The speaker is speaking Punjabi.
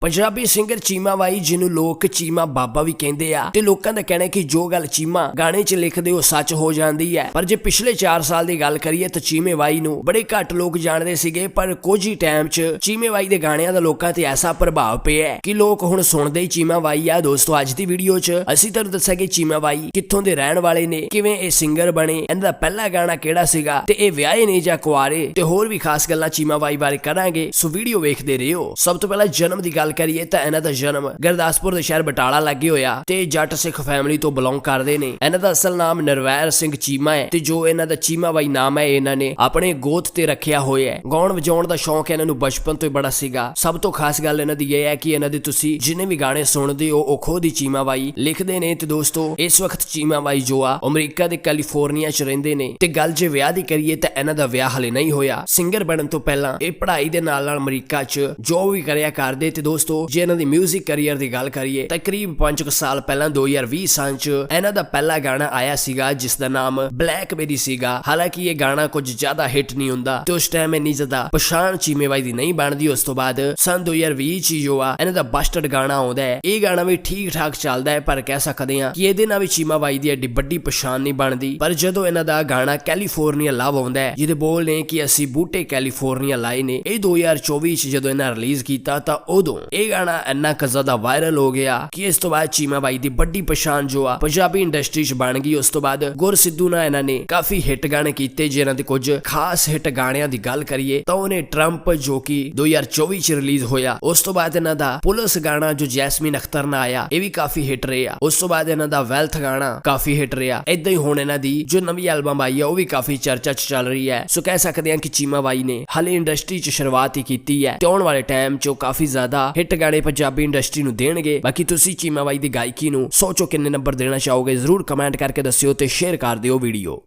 ਪੰਜਾਬੀ ਸਿੰਗਰ ਚੀਮਾ ਬਾਈ, ਜਿਹਨੂੰ ਲੋਕ ਚੀਮਾ ਬਾਬਾ ਵੀ ਕਹਿੰਦੇ ਆ, ਤੇ ਲੋਕਾਂ ਦਾ ਕਹਿਣਾ ਹੈ ਕਿ ਜੋ ਗੱਲ ਚੀਮਾ ਗਾਣੇ 'ਚ ਲਿਖਦੇ ਉਹ ਸੱਚ ਹੋ ਜਾਂਦੀ ਹੈ। ਪਰ ਜੇ ਪਿਛਲੇ 4 ਸਾਲ ਦੀ ਗੱਲ ਕਰੀਏ ਤਾਂ ਚੀਮੇ ਬਾਈ ਨੂੰ ਬੜੇ ਘੱਟ ਲੋਕ ਜਾਣਦੇ ਸੀਗੇ, ਪਰ ਕੁਝ ਹੀ ਟਾਈਮ 'ਚ ਚੀਮੇ ਬਾਈ ਦੇ ਗਾਣਿਆਂ ਦਾ ਲੋਕਾਂ ਤੇ ਐਸਾ ਪ੍ਰਭਾਵ ਪਿਆ ਕਿ ਲੋਕ ਹੁਣ ਸੁਣਦੇ ਹੀ ਚੀਮਾ ਬਾਈ ਆ। ਦੋਸਤੋ, ਅੱਜ ਦੀ ਵੀਡੀਓ 'ਚ ਅਸੀਂ ਤੁਹਾਨੂੰ ਦੱਸਾਂਗੇ ਚੀਮਾ ਬਾਈ ਕਿੱਥੋਂ ਦੇ ਰਹਿਣ ਵਾਲੇ ਨੇ, ਕਿਵੇਂ ਇਹ ਸਿੰਗਰ ਬਣੇ, ਇਹਨਾਂ ਦਾ ਪਹਿਲਾ ਗਾਣਾ ਕਿਹੜਾ ਸੀਗਾ, ਤੇ ਇਹ ਵਿਆਹੇ ਨੇ ਜਾਂ ਕੁਆਰੇ, ਤੇ ਹੋਰ ਵੀ ਖਾਸ ਗੱਲਾਂ ਚੀਮਾ ਬਾਈ ਬਾਰੇ ਕਰਾਂਗੇ। ਸੋ ਵੀਡੀਓ ਵੇਖਦੇ ਰਹੋ ਸਭ ਤੋਂ ਪਹਿਲਾਂ ਜਨਮ ਦੀ ਗੱਲ ਗੱਲ ਕਰੀਏ ਤਾਂ ਇਹਨਾਂ ਦਾ ਜਨਮ ਗੁਰਦਾਸਪੁਰ ਦੇ ਸ਼ਹਿਰ ਬਟਾਲਾ ਲੱਗੇ ਹੋਇਆ ਤੇ ਜੱਟ ਸਿੱਖ ਫੈਮਿਲੀ ਤੋਂ ਬਿਲੋਂਗ ਕਰਦੇ ਨੇ। ਇਹਨਾਂ ਦਾ ਅਸਲ ਨਾਮ ਨਰਵੈਰ ਸਿੰਘ ਚੀਮਾ ਹੈ ਤੇ ਜੋ ਇਹਨਾਂ ਦਾ ਚੀਮਾ ਬਾਈ ਨਾਮ ਹੈ, ਇਹਨਾਂ ਨੇ ਆਪਣੇ ਗੋਤ ਤੇ ਰੱਖਿਆ ਹੋਇਆ ਹੈ। ਗਾਉਣ ਵਜਾਉਣ ਦਾ ਸ਼ੌਂਕ ਇਹਨਾਂ ਨੂੰ ਬਚਪਨ ਤੋਂ ਹੀ ਬੜਾ ਸੀਗਾ। ਸਭ ਤੋਂ ਖਾਸ ਗੱਲ ਇਹਨਾਂ ਦੀ ਇਹ ਹੈ ਕਿ ਇਹਨਾਂ ਦੇ ਤੁਸੀਂ ਜਿੰਨੇ ਵੀ ਗਾਣੇ ਸੁਣਦੇ ਹੋ, ਉਹ ਖੁਦ ਹੀ ਚੀਮਾ ਬਾਈ ਲਿਖਦੇ ਨੇ ਤੇ ਦੋਸਤੋ, ਇਸ ਵਕਤ ਚੀਮਾ ਬਾਈ ਜੋ ਆ, ਅਮਰੀਕਾ ਦੇ ਕੈਲੀਫੋਰਨੀਆ 'ਚ ਰਹਿੰਦੇ ਨੇ। ਤੇ ਗੱਲ ਜੇ ਵਿਆਹ ਦੀ ਕਰੀਏ ਤਾਂ ਇਹਨਾਂ ਦਾ ਵਿਆਹ ਹਲੇ ਨਹੀਂ ਹੋਇਆ। ਸਿੰਗਰ ਬਣਨ ਤੋਂ ਪਹਿਲਾਂ ਇਹ ਪੜ੍ਹਾਈ ਦੇ ਨਾਲ ਨਾਲ ਅਮਰੀਕਾ 'ਚ ਜੋ ਵੀ ਕਰਿਆ ਕਰਦੇ ਤੇ ਦੋਸਤੋ ਜੇ ਇਹਨਾਂ ਦੀ 뮤직 ਕੈਰੀਅਰ ਦੀ ਗੱਲ ਕਰੀਏ ਤਕਰੀਬ ਕਰੀਬ 5 ਸਾਲ ਪਹਿਲਾਂ 2020 ਸਾਲ 'ਚ ਇਹਨਾਂ ਦਾ ਪਹਿਲਾ ਗਾਣਾ ਆਇਆ ਸੀਗਾ, ਜਿਸ ਦਾ ਨਾਮ ਬਲੈਕਬੇਰੀ ਸੀਗਾ। ਹਾਲਾਂਕਿ ਇਹ ਗਾਣਾ ਕੁਝ ਜ਼ਿਆਦਾ ਹਿੱਟ ਨਹੀਂ ਹੁੰਦਾ, ਤੇ ਉਸ ਟਾਈਮ ਇੰਨੀ ਜ਼ਿਆਦਾ ਪਛਾਣ ਚੀਮੇ ਦੀ ਨਹੀਂ ਬਣਦੀ। ਉਸ ਤੋਂ ਬਾਅਦ ਸਨ 2020 ਚ ਹੀ ਇਹਨਾਂ ਦਾ ਬਸਟਡ ਗਾਣਾ ਆਉਂਦਾ ਹੈ। ਇਹ ਗਾਣਾ ਵੀ ਠੀਕ ਠਾਕ ਚੱਲਦਾ ਹੈ, ਪਰ ਕਹਿ ਸਕਦੇ ਹਾਂ ਕਿ ਇਹਦੇ ਨਾਲ ਵੀ ਚੀਮਾ ਬਾਈ ਦੀ ਐਡੀ ਵੱਡੀ ਪਛਾਣ ਨਹੀਂ ਬਣਦੀ। ਪਰ ਜਦੋਂ ਇਹਨਾਂ ਦਾ ਗਾਣਾ ਕੈਲੀਫੋਰਨੀਆ ਲਵ ਆਉਂਦਾ ਹੈ, ਜਿਹਦੇ ਬੋਲ ਨੇ ਕਿ ਅਸੀਂ ਬੂਟੇ ਕੈਲੀਫੋਰਨੀਆ ਲਾਏ ਨੇ, ਇਹ 2024 ਚ ਜਦੋਂ ਇਹਨਾਂ ਰਿਲੀਜ਼ ਕੀਤਾ, ਤਾਂ ਉਦੋਂ ਇਹ ਗਾਣਾ ਇੰਨਾ ਕੁ ਜ਼ਿਆਦਾ ਵਾਇਰਲ ਹੋ ਗਿਆ ਕਿ ਇਸ ਤੋਂ ਬਾਅਦ ਚੀਮਾ ਬਾਈ ਦੀ ਵੱਡੀ ਪਛਾਣ ਜੋ ਆ ਪੰਜਾਬੀ ਇੰਡਸਟਰੀ 'ਚ ਬਣ ਗਈ, ਉਸ ਤੋਂ ਬਾਅਦ ਗੁਰ ਸਿੱਧੂ ਨਾਲ ਇਹਨਾਂ ਨੇ ਕਾਫੀ ਹਿੱਟ ਗਾਣੇ ਕੀਤੇ, ਜਿਨ੍ਹਾਂ ਦੇ ਕੁਝ ਖਾਸ ਹਿੱਟ ਗਾਣਿਆਂ ਦੀ ਗੱਲ ਕਰੀਏ ਤਾਂ ਉਹਨੇ ਟਰੰਪ ਜੋ ਕਿ 2024 ਚ ਰਿਲੀਜ਼ ਹੋਇਆ, ਉਸ ਤੋਂ ਬਾਅਦ ਇਹਨਾਂ ਦਾ ਪੁਲਿਸ ਗਾਣਾ ਜੋ ਜੈਸਮੀਨ ਅਖਤਰ ਨਾਲ ਆਇਆ, ਇਹ ਵੀ ਕਾਫੀ ਹਿੱਟ ਰਿਹਾ ਉਸ ਤੋਂ ਬਾਅਦ ਇਹਨਾਂ ਦਾ ਵੈਲਥ ਗਾਣਾ ਕਾਫੀ ਹਿੱਟ ਰਿਹਾ। ਇਦਾਂ ਹੀ ਹੁਣ ਇਹਨਾਂ ਦੀ ਜੋ ਨਵੀਂ ਐਲਬਮ ਆਈ ਹੈ ਉਹ ਵੀ ਕਾਫੀ ਚਰਚਾ 'ਚ ਚੱਲ ਰਹੀ ਹੈ। ਸੋ ਕਹਿ ਸਕਦੇ ਹਾਂ ਕਿ ਚੀਮਾ ਬਾਈ ਨੇ ਹਾਲੇ ਇੰਡਸਟਰੀ 'ਚ ਸ਼ੁਰੂਆਤ ਹੀ ਕੀਤੀ ਹੈ ਤੇ ਆਉਣ ਵਾਲੇ ਟਾਈਮ 'ਚ ਉਹ ਕਾਫੀ ਜ਼ਿਆਦਾ ਹਿੱਟ ਗਾਣੇ ਪੰਜਾਬੀ ਇੰਡਸਟਰੀ ਨੂੰ ਦੇਣਗੇ। ਬਾਕੀ ਤੁਸੀਂ ਚੀਮਾ ਬਾਈ ਦੀ ਗਾਇਕੀ ਨੂੰ ਸੋਚੋ ਕਿੰਨੇ ਨੰਬਰ ਦੇਣਾ ਚਾਹੋਗੇ, ਜ਼ਰੂਰ ਕਮੈਂਟ ਕਰਕੇ ਦੱਸਿਓ ਤੇ ਸ਼ੇਅਰ ਕਰ ਦਿਓ ਵੀਡੀਓ